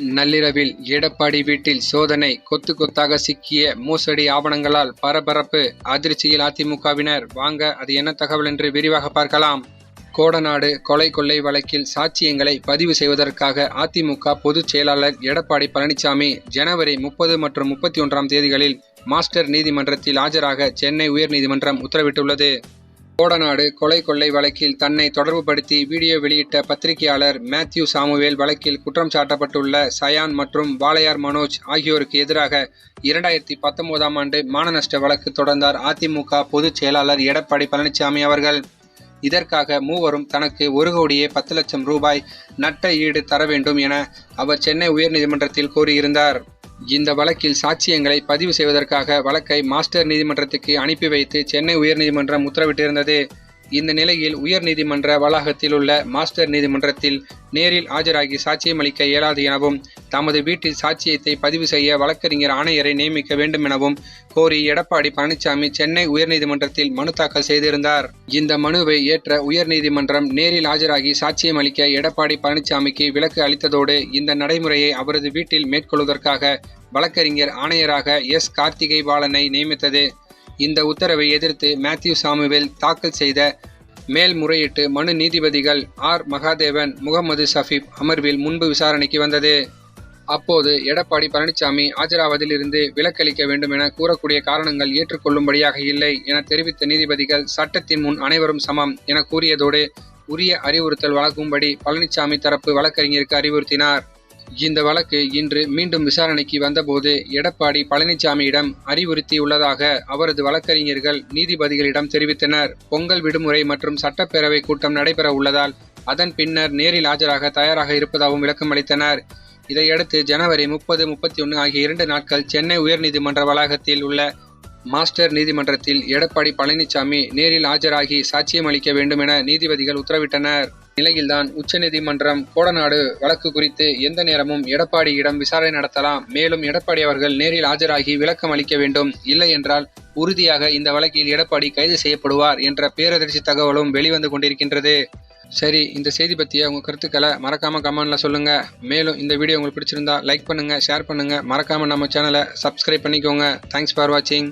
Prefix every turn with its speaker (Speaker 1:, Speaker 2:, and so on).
Speaker 1: நள்ளிரவில் எடப்பாடி வீட்டில் சோதனை கொத்து கொத்தாக சிக்கிய மோசடி ஆவணங்களால் பரபரப்பு அதிர்ச்சியில் அதிமுகவினர். வாங்க அது என்ன தகவல் என்று விரிவாக பார்க்கலாம். கோடநாடு கொலை கொள்ளை வழக்கில் சாட்சியங்களை பதிவு செய்வதற்காக அதிமுக பொதுச் செயலாளர் எடப்பாடி பழனிசாமி ஜனவரி முப்பது மற்றும் முப்பத்தி ஒன்றாம் தேதிகளில் மாஸ்டர் நீதிமன்றத்தில் ஆஜராக சென்னை உயர்நீதிமன்றம் உத்தரவிட்டுள்ளது. கோடநாடு கொலை கொள்ளை வழக்கில் தன்னை தொடர்புபடுத்தி வீடியோ வெளியிட்ட பத்திரிகையாளர் மேத்யூ சாமுவேல் வழக்கில் குற்றம் சாட்டப்பட்டுள்ள சயான் மற்றும் வாளையார் மனோஜ் ஆகியோருக்கு எதிராக இரண்டாயிரத்தி பத்தொன்பதாம் ஆண்டு மானநஷ்ட வழக்கு தொடர்ந்தார் அதிமுக பொதுச் செயலாளர் எடப்பாடி பழனிசாமி அவர்கள். இதற்காக மூவரும் தனக்கு ஒரு கோடியே பத்து லட்சம் ரூபாய் நட்ட ஈடு தர வேண்டும் என அவர் சென்னை உயர்நீதிமன்றத்தில் கோரியிருந்தார். இந்த வழக்கில் சாட்சியங்களை பதிவு செய்வதற்காக வழக்கை மாஸ்டர் நீதிமன்றத்துக்கு அனுப்பி வைத்து சென்னை உயர்நீதிமன்றம் உத்தரவிட்டிருந்தது. இந்த நிலையில் உயர்நீதிமன்ற வளாகத்தில் உள்ள மாஸ்டர் நீதிமன்றத்தில் நேரில் ஆஜராகி சாட்சியம் அளிக்க இயலாது எனவும் தமது வீட்டில் சாட்சியத்தை பதிவு செய்ய வழக்கறிஞர் ஆணையரை நியமிக்க வேண்டும் எனவும் கோரி எடப்பாடி பழனிசாமி சென்னை உயர்நீதிமன்றத்தில் மனு தாக்கல் செய்திருந்தார். இந்த மனுவை ஏற்ற உயர்நீதிமன்றம் நேரில் ஆஜராகி சாட்சியம் அளிக்க எடப்பாடி பழனிசாமிக்கு விலக்கு அளித்ததோடு இந்த நடைமுறையை அவரது வீட்டில் மேற்கொள்வதற்காக வழக்கறிஞர் ஆணையராக எஸ். கார்த்திகை பாலனை நியமித்தது. இந்த உத்தரவை எதிர்த்து மேத்யூ சாமுவேல் தாக்கல் செய்த மேல்முறையீட்டு மனு நீதிபதிகள் ஆர். மகாதேவன் முகமது சஃபீப் அமர்வில் முன்பு விசாரணைக்கு வந்தது. அப்போது எடப்பாடி பழனிசாமி ஆஜராவதில் இருந்து விலக்களிக்க வேண்டும் என கூறக்கூடிய காரணங்கள் ஏற்றுக்கொள்ளும்படியாக இல்லை என தெரிவித்த நீதிபதிகள் சட்டத்தின் முன் அனைவரும் சமம் என கூறியதோடு உரிய அறிவுறுத்தல் வழங்கும்படி பழனிசாமி தரப்பு வழக்கறிஞருக்கு அறிவுறுத்தினார். இந்த வழக்கு இன்று மீண்டும் விசாரணைக்கு வந்தபோது எடப்பாடி பழனிசாமியிடம் அறிவுறுத்தியுள்ளதாக அவரது வழக்கறிஞர்கள் நீதிபதிகளிடம் தெரிவித்தனர். பொங்கல் விடுமுறை மற்றும் சட்டப்பேரவை கூட்டம் நடைபெற உள்ளதால் அதன் பின்னர் நேரில் ஆஜராக தயாராக இருப்பதாகவும் விளக்கம் அளித்தனர். இதையடுத்து ஜனவரி முப்பது முப்பத்தி ஒன்று ஆகிய இரண்டு நாட்கள் சென்னை உயர்நீதிமன்ற வளாகத்தில் உள்ள மாஸ்டர் நீதிமன்றத்தில் எடப்பாடி பழனிசாமி நேரில் ஆஜராகி சாட்சியம் அளிக்க வேண்டும் என நீதிபதிகள் உத்தரவிட்டனர். நிலையில்தான் உச்சநீதிமன்றம் கோடநாடு வழக்கு குறித்து எந்த நேரமும் எடப்பாடியிடம் விசாரணை நடத்தலாம். மேலும் எடப்பாடி அவர்கள் நேரில் ஆஜராகி விளக்கம் அளிக்க வேண்டும். இல்லை என்றால் உறுதியாக இந்த வழக்கில் எடப்பாடி கைது செய்யப்படுவார் என்ற பேரதிர்ச்சி தகவலும் வெளிவந்து கொண்டிருக்கின்றது. சரி இந்த செய்தி பற்றிய உங்கள் கருத்துக்களை மறக்காமல் கமெண்டில் சொல்லுங்கள் மேலும் இந்த வீடியோ உங்களுக்கு பிடிச்சிருந்தா லைக் பண்ணுங்கள் ஷேர் பண்ணுங்கள் மறக்காமல் நம்ம சேனலை சப்ஸ்கிரைப் பண்ணிக்கோங்க. தேங்க்ஸ் ஃபார் வாட்சிங்